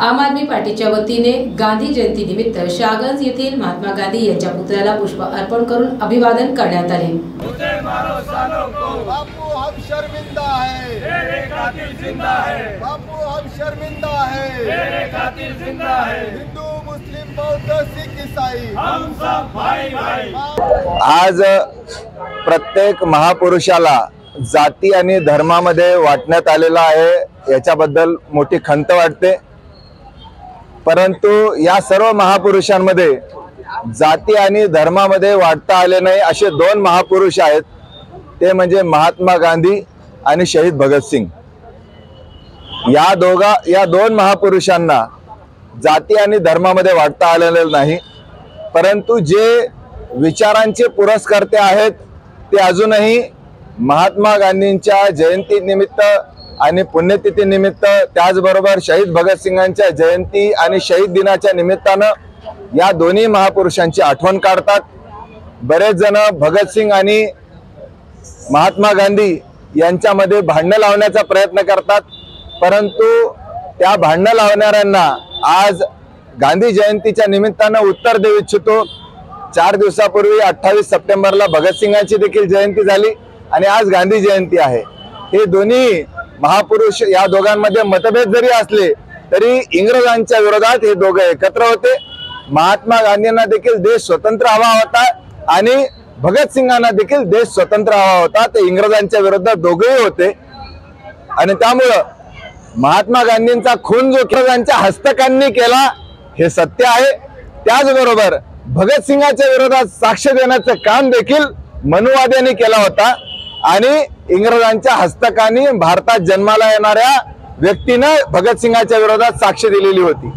आम आदमी पार्टीच्या वतीने गांधी जयंती निमित्त शाहगंज येथील महात्मा गांधी यांच्या पुतळ्याला पुष्प अर्पण करून अभिवादन करण्यात आले. मुझे मारो सालों को बापू हम शर्मिंदा है। तेरे कातिल जिंदा है। बापू हम शर्मिंदा है। तेरे कातिल जिंदा है। हिंदू मुस्लिम बौद्ध सिख ईसाई। हम सब भाई भाई। आज प्रत्येक महापुरुषाला जाती आणि धर्मामध्ये वाटण्यात आलेला आहे याच्याबद्दल मोठी खंत वाटते. परंतु या सर्व महापुरुषांमध्ये जाती आणि धर्मामध्ये वाटता आले नाही असे दोन महापुरुष आहेत. ते म्हणजे महात्मा गांधी आणि शहीद भगतसिंग या दोघा या दोन महापुरुषांना जाती आणि धर्मामध्ये वाटता आलेलं नाही. परंतु जे विचारांचे पुरस्कर्ते आहेत ते अजूनही महात्मा गांधींच्या जयंती निमित्त आणि पुण्यतिथी निमित्त त्याचबरोबर शहीद भगतसिंगांच्या जयंती आणि शहीद दिनाच्या निमित्तानं या दोन्ही महापुरुषांची आठवण काढतात. बरेच जण भगतसिंग आणि महात्मा गांधी यांच्यामध्ये भांडणं लावण्याचा प्रयत्न करतात. परंतु त्या भांडणं लावणाऱ्यांना आज गांधी जयंतीच्या निमित्तानं उत्तर देऊ इच्छितो. चार दिवसापूर्वी अठ्ठावीस सप्टेंबरला भगतसिंगांची देखील जयंती झाली आणि आज गांधी जयंती आहे. हे दोन्ही महापुरुष या दोघांमध्ये मतभेद जरी असले तरी इंग्रजांच्या विरोधात हे दोघं एकत्र होते. महात्मा गांधींना देखील देश स्वतंत्र हवा होता आणि भगतसिंगांना देखील देश स्वतंत्र हवा होता. ते इंग्रजांच्या विरोधात दोघेही होते. आणि त्यामुळं महात्मा गांधींचा खून जो इंग्रजांच्या हस्तकांनी केला हे सत्य आहे. त्याचबरोबर भगतसिंगाच्या विरोधात साक्ष देण्याचं काम देखील मनुवाद्यांनी केला होता. आणि इंग्रजांच्या हस्तकाने भारतात जन्माला येणाऱ्या व्यक्तीनं भगतसिंगाच्या विरोधात साक्ष दिलेली होती.